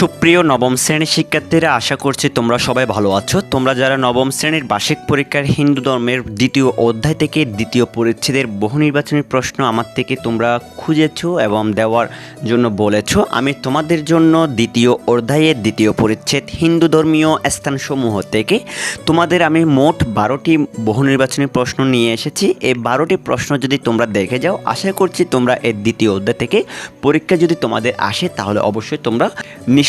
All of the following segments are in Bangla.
সুপ্রিয় নবম শ্রেণির শিক্ষার্থীরা, আশা করছি তোমরা সবাই ভালো আছো। তোমরা যারা নবম শ্রেণির বার্ষিক পরীক্ষার হিন্দু ধর্মের দ্বিতীয় অধ্যায় থেকে দ্বিতীয় পরিচ্ছেদের বহু নির্বাচনী প্রশ্ন আমার থেকে তোমরা খুঁজেছো এবং দেওয়ার জন্য বলেছ। আমি তোমাদের জন্য দ্বিতীয় অধ্যায়ের দ্বিতীয় পরিচ্ছেদ হিন্দু ধর্মীয় স্থানসমূহ থেকে তোমাদের আমি মোট বারোটি বহু নির্বাচনী প্রশ্ন নিয়ে এসেছি। এই বারোটি প্রশ্ন যদি তোমরা দেখে যাও, আশা করছি তোমরা এর দ্বিতীয় অধ্যায় থেকে পরীক্ষা যদি তোমাদের আসে, তাহলে অবশ্যই তোমরা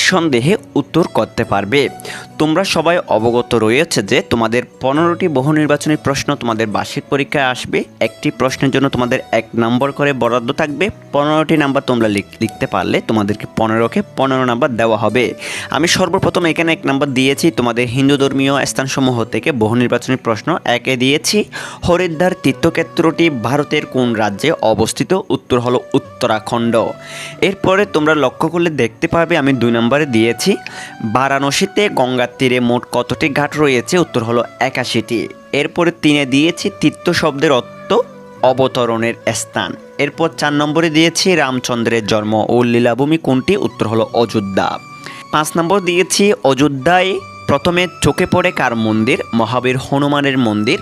নিঃসন্দেহে উত্তর করতে পারবে। তোমরা সবাই অবগত রয়েছে যে তোমাদের পনেরোটি বহু নির্বাচনী প্রশ্ন তোমাদের বার্ষিক পরীক্ষায় আসবে। একটি প্রশ্নের জন্য তোমাদের এক নম্বর করে বরাদ্দ থাকবে। পনেরোটি নাম্বার তোমরা লিখ- লিখতে পারলে তোমাদেরকে পনেরোকে পনেরো নাম্বার দেওয়া হবে। আমি সর্বপ্রথম এখানে এক নাম্বার দিয়েছি, তোমাদের হিন্দু ধর্মীয় স্থানসমূহ থেকে বহু নির্বাচনী প্রশ্ন একে দিয়েছি। হরিদ্বার তীর্থক্ষেত্রটি ভারতের কোন রাজ্যে অবস্থিত? উত্তর হলো উত্তরাখণ্ড। এরপরে তোমরা লক্ষ্য করলে দেখতে পাবে আমি দুই নম্বরে দিয়েছি। বারাণসীতে গঙ্গার তীরে মোট কতটি ঘাট রয়েছে? উত্তর হলো একাশিটি। এরপরে তিনে দিয়েছি তীর্থ শব্দের অর্থ অবতরণের স্থান। এরপর চার নম্বরে দিয়েছি রামচন্দ্রের জন্ম ও লীলাভূমি কোনটি? উত্তর হলো অযোধ্যা। পাঁচ নম্বর দিয়েছি অযোধ্যায় প্রথমে চোখে পড়ে কার মন্দির? মহাবীর হনুমানের মন্দির।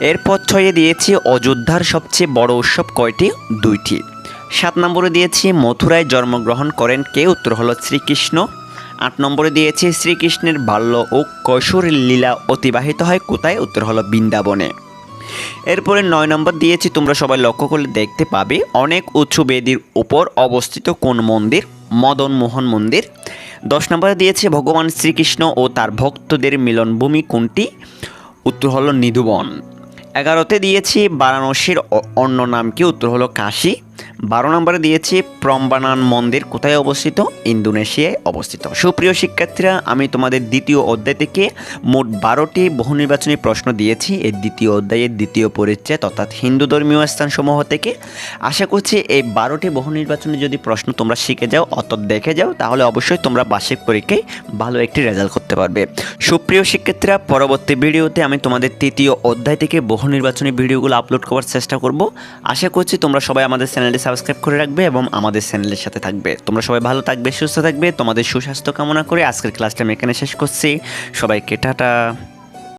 এরপর ছয়ে দিয়েছি অযোধ্যার সবচেয়ে বড় উৎসব কয়টি? দুইটি। সাত নম্বরে দিয়েছি, মথুরায় জন্মগ্রহণ করেন কে? উত্তর হলো শ্রীকৃষ্ণ। আট নম্বরে দিয়েছি, শ্রীকৃষ্ণের বাল্য ও কৈশোর লীলা অতিবাহিত হয় কোথায়? উত্তর হলো বৃন্দাবনে। এরপরে নয় নম্বর দিয়েছি, তোমরা সবাই লক্ষ্য করলে দেখতে পাবে, অনেক উঁচু বেদির উপর অবস্থিত কোন মন্দির? মদন মোহন মন্দির। দশ নম্বরে দিয়েছে, ভগবান শ্রীকৃষ্ণ ও তার ভক্তদের মিলনভূমি কোনটি? উত্তর হলো নিধুবন। এগারোতে দিয়েছি, বারাণসীর অন্য নাম কি উত্তর হলো কাশী। বারো নম্বরে দিয়েছি প্রম্বানান মন্দির, কোথায় অবস্থিত? ইন্দোনেশিয়ায় অবস্থিত। সুপ্রিয় শিক্ষার্থীরা, আমি তোমাদের দ্বিতীয় অধ্যায় থেকে মোট বারোটি বহু নির্বাচনী প্রশ্ন দিয়েছি। এই দ্বিতীয় অধ্যায়ের দ্বিতীয় পরিচ্ছেদ অর্থাৎ হিন্দু ধর্মীয় স্থানসমূহ থেকে। আশা করছি এই বারোটি বহু নির্বাচনী যদি প্রশ্ন তোমরা শিখে যাও, অর্থাৎ দেখে যাও, তাহলে অবশ্যই তোমরা বার্ষিক পরীক্ষায় ভালো একটি রেজাল্ট করতে পারবে। সুপ্রিয় শিক্ষার্থীরা, পরবর্তী ভিডিওতে আমি তোমাদের তৃতীয় অধ্যায় থেকে বহু নির্বাচনী ভিডিওগুলো আপলোড করার চেষ্টা করব। আশা করছি তোমরা সবাই আমাদের চ্যানেলটি সাবস্ক্রাইব করে রাখবে এবং আমাদের চ্যানেলের সাথে থাকবে। তোমরা সবাই ভালো থাকবে, সুস্থ থাকবে। তোমাদের সুস্বাস্থ্য কামনা করে আজকের ক্লাসটা আমি এখানে শেষ করছি। সবাইকে টাটা।